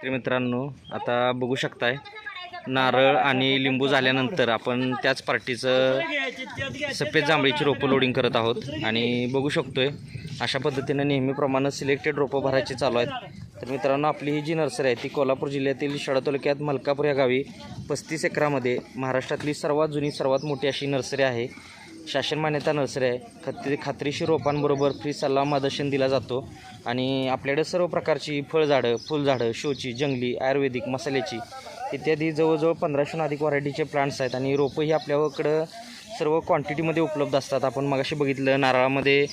शेतकरी मित्रांनो आता बघू शकताय नारळ आणि लिंबू झाल्यानंतर आपण त्याच पार्टीचं सफेद जांभळीची रोपं लोडिंग करत आहोत. आणि बघू शकतोय अशा पद्धतीनं नेहमीप्रमाणे सिलेक्टेड रोपं भरायची चालू आहेत. तर मित्रांनो आपली ही जी नर्सरी आहे ती कोल्हापूर जिल्ह्यातील शडा तालुक्यात मलकापूर या गावी पस्तीस एकरामध्ये महाराष्ट्रातली सर्वात जुनी सर्वात मोठी अशी नर्सरी आहे. शासन मान्यता नर्सरी आहे. खात्री खात्रीशी रोपांबरोबर फ्री सल्ला मार्गदर्शन दिला जातो. आणि आपल्याकडे सर्व प्रकारची फळझाडं फुलझाडं शोची जंगली आयुर्वेदिक मसाल्याची इत्यादी जवळजवळ पंधराशेहून अधिक व्हरायटीचे प्लांट्स आहेत. आणि रोपं ही आपल्याकडं सर्व क्वांटिटीमध्ये उपलब्ध असतात. आपण मगाशी बघितलं नारळामध्ये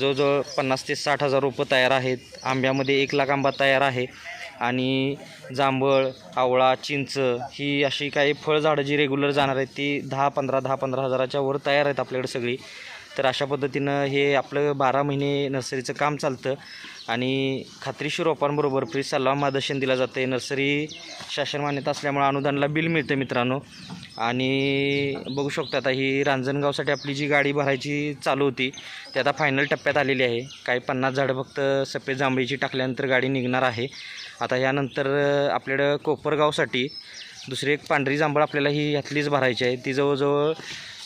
जवळजवळ पन्नास ते साठ हजार रोपं तयार आहेत. आंब्यामध्ये एक लाख आंबा तयार आहे. आणि जांभळ आवळा चिंच ही अशी काही फळझाडं जी रेग्युलर जाणार आहेत ती दहा पंधरा दहा पंधरा हजाराच्या वर तयार आहेत आपल्याकडे सगळी. तर अशा पद्धतीनं हे आपलं बारा महिने नर्सरीचं काम चालतं. आणि खात्रीशीर रोपांबरोबर फ्री सल्ला मार्गदर्शन दिलं जातं आहे नर्सरी शासन मान्यता असल्यामुळे अनुदानाला बिल मिळतं मित्रांनो. आणि बघू शकतो आता ही रांजणगावसाठी आपली जी गाडी भरायची चालू होती ती आता फायनल टप्प्यात आलेली आहे. काही पन्नास झाडं फक्त सफेद जांभळीची टाकल्यानंतर गाडी निघणार आहे. आता यानंतर आपल्याकडं कोपरगावसाठी दुसरी एक पांढरी जांभळ आपल्याला ही ह्यातलीच भरायची आहे. ती जवळजवळ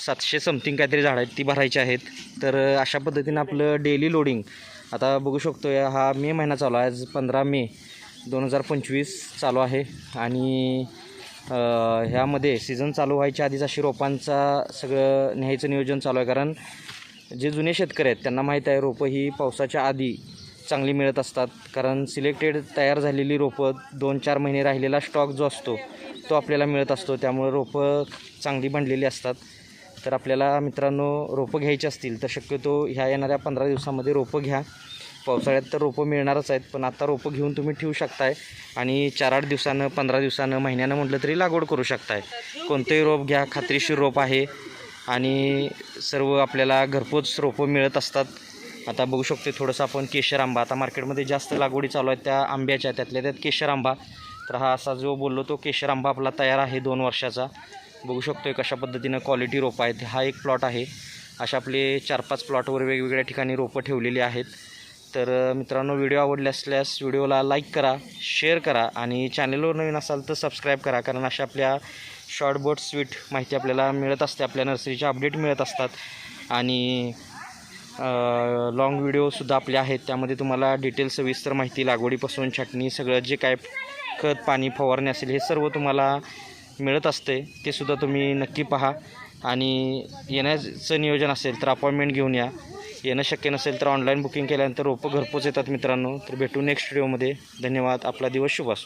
सातशे समथिंग काहीतरी झाडं आहेत ती भरायची आहेत. तर अशा पद्धतीनं आपलं डेली लोडिंग आता बघू शकतो या हा मे महिना चालू आहे आज पंधरा मे दोन हजार पंचवीस चालू आहे. आणि ह्यामध्ये सीझन चालू व्हायच्या आधीच अशी रोपांचा सगळं न्यायचं नियोजन चालू आहे. कारण जे जुने शेतकरी आहेत त्यांना माहीत आहे रोपं ही पावसाच्या आधी चांगली मिळत असतात. कारण सिलेक्टेड तयार झालेली रोपं दोन चार महिने राहिलेला स्टॉक जो असतो तो आपल्याला मिळत असतो. त्यामुळे रोपं चांगली बनलेली असतात. तर आपल्याला मित्रांनो रोपं घ्यायची असतील तर शक्यतो ह्या येणाऱ्या पंधरा दिवसामध्ये रोपं घ्या. पावसाळ्यात तर रोपं मिळणारच आहेत पण आता रोपं घेऊन तुम्ही ठेवू शकताय आणि चार आठ दिवसानं पंधरा दिवसानं महिन्यानं म्हटलं तरी लागवड करू शकताय. कोणतंही रोप घ्या खात्रीशीर रोप आहे आणि सर्व आपल्याला घरपोच रोपं मिळत असतात. आता बघू शकतो थोडंसं आपण केशर आंबा. आता मार्केटमध्ये जास्त लागवडी चालू आहेत त्या आंब्याच्या त्यातल्या त्यात केशर आंबा. तर हा असा जो बोललो तो केशर आंबा आपला तयार आहे दोन वर्षाचा. बघू शकतो कशा पद्धतीनं क्वालिटी रोपं आहेत. हा एक प्लॉट आहे. अशा आपले चार पाच प्लॉटवर वेगवेगळ्या ठिकाणी रोपं ठेवलेली आहेत. तर मित्रांनो व्हिडिओ आवडले असल्यास व्हिडिओला लाईक करा शेअर करा आणि चॅनलवर नवीन असाल तर सबस्क्राईब करा. कारण अशा आपल्या शॉर्टबोट स्वीट माहिती आपल्याला मिळत असते. आपल्या नर्सरीचे अपडेट मिळत असतात. आणि लॉंग व्हिडिओसुद्धा आपले आहेत. त्यामध्ये तुम्हाला डिटेल सविस्तर माहिती लागवडीपासून छाटणी सगळं जे काय खत पाणी फवारणी असेल हे सर्व तुम्हाला मिळत असते ते सुद्धा तुम्ही नक्की पहा. आणि येण्याचं नियोजन असेल तर अपॉइंटमेंट घेऊन या. येणं शक्य नसेल तर ऑनलाईन बुकिंग केल्यानंतर रोपं घरपोच येतात मित्रांनो. तर भेटू नेक्स्ट व्हिडिओमध्ये धन्यवाद. आपला दिवस शुभ असो.